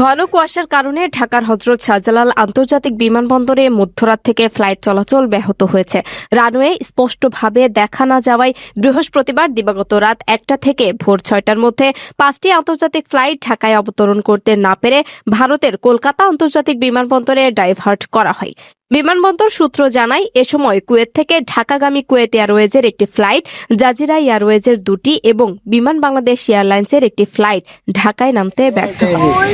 ঘন কুয়াশার কারণে ঢাকার হজরত শাহজালাল আন্তর্জাতিক বিমানবন্দরে মধ্যরাত থেকে ফ্লাইট চলাচল ব্যাহত হয়েছে। রানওয়ে স্পষ্টভাবে দেখা না যাওয়ায় বৃহস্পতিবার দিবাগত রাত একটা থেকে ভোর ছয়টার মধ্যে পাঁচটি আন্তর্জাতিক ফ্লাইট ঢাকায় অবতরণ করতে না পেরে ভারতের কলকাতা আন্তর্জাতিক বিমানবন্দরে ডাইভার্ট করা হয়। বিমানবন্দর সূত্র জানায়, এ সময় কুয়েত থেকে ঢাকাগামী কুয়েত এয়ারওয়েজের একটি ফ্লাইট, জাজিরা এয়ারওয়েজের দুটি এবং বিমান বাংলাদেশ এয়ারলাইন্সের একটি ফ্লাইট ঢাকায় নামতে ব্যর্থ। হয়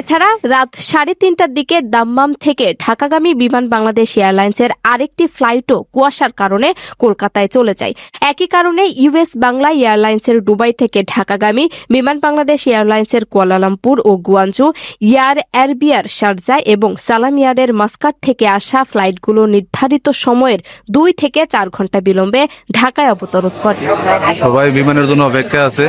এছাড়া রাত সাড়ে তিনটার দিকে দাম্মাম থেকে ঢাকাগামী বিমান বাংলাদেশ এয়ারলাইন্সের আরেকটি ফ্লাইটও কুয়াশার কারণে কলকাতায় চলে যায়। একই কারণে ইউএস বাংলা এয়ারলাইন্সের দুবাই থেকে ঢাকাগামী বিমান বাংলাদেশ এয়ারলাইন্সের কুয়ালালামপুর ও গুয়াঞ্জু, এয়ার এয়ারবিয়ার শারজা এবং সালাম এয়ারের মাস্কাট থেকে আসা ফ্লাইটগুলো নির্ধারিত সময়ের দুই থেকে চার ঘণ্টা বিলম্বে ঢাকায় অবতরণ করে। সবাই বিমানের জন্য অপেক্ষা আছে।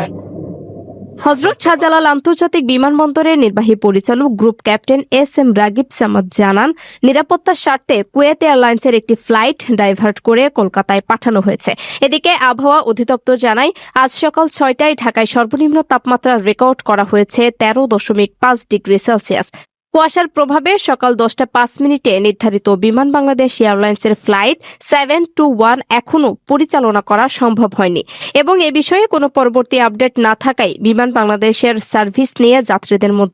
হজরত শাহজালাল আন্তর্জাতিক বিমানবন্দরের নির্বাহী পরিচালক group captain S M Ragib Samad জানান নিরাপত্তার স্বার্থে কুয়েত এয়ারলাইন্সের একটি ফ্লাইট ডাইভার্ট করে কলকাতায় পাঠানো হয়েছে। এদিকে আবহাওয়া অধিদপ্তর জানায় আজ সকাল ছয়টায় ঢাকায় সর্বনিম্ন তাপমাত্রা রেকর্ড করা হয়েছে তেরো দশমিক পাঁচ ডিগ্রি সেলসিয়াস। কুয়াশার প্রভাবে সকাল দশটা পাঁচ মিনিটে নির্ধারিত বিমান বাংলাদেশ এয়ারলাইন্সের ফ্লাইট সেভেন টু ওয়ান এখনও পরিচালনা করা সম্ভব হয়নি। এবং এ বিষয়ে কোনো পরবর্তী আপডেট না থাকায় বিমান বাংলাদেশের সার্ভিস নিয়ে যাত্রীদের মধ্যে